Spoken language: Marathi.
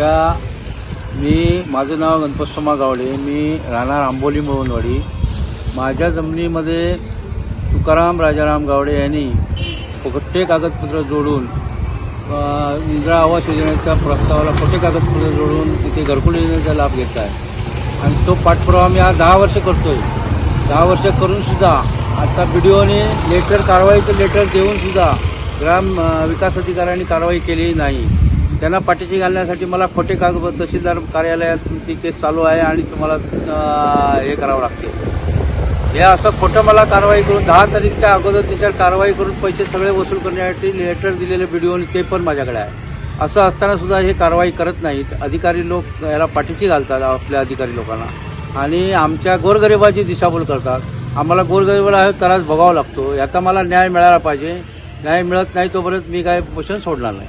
सध्या मी माझं नाव गणपतसोमा गावडे मी राहणार आंबोली मोहनवाडी माझ्या जमिनीमध्ये तुकाराम राजाराम गावडे यांनी खोटे कागदपत्र जोडून इंदिरा आवास योजनेच्या प्रस्तावाला खोटे कागदपत्र जोडून तिथे घरकुल योजनेचा लाभ घेत आहे. आणि तो पाठपुरावा मी आज दहा वर्ष करतोय. दहा वर्ष करूनसुद्धा आता बी डी ओने लेटर कारवाईचं लेटर देऊनसुद्धा ग्राम विकास अधिकाऱ्यांनी कारवाई केली नाही. त्यांना पाठीशी घालण्यासाठी मला खोटे कागद तहसीलदार कार्यालयात ती केस चालू आहे आणि तुम्हाला हे करावं लागते. हे असं खोटं मला कारवाई करून दहा तारीखच्या अगोदर त्याच्यावर कारवाई करून पैसे सगळे वसूल करण्यासाठी लेटर दिलेले व्हिडिओ ते पण माझ्याकडे आहे. असं असताना सुद्धा हे कारवाई करत नाहीत. अधिकारी लोक याला पाठीशी घालतात आपल्या अधिकारी लोकांना. आणि आमच्या गोरगरिबाची दिशाभूल करतात. आम्हाला गोरगरिबाला हा त्रास भोगावा लागतो. याचा मला न्याय मिळाला पाहिजे. न्याय मिळत नाही तोपर्यंत मी काय पोषण सोडणार नाही.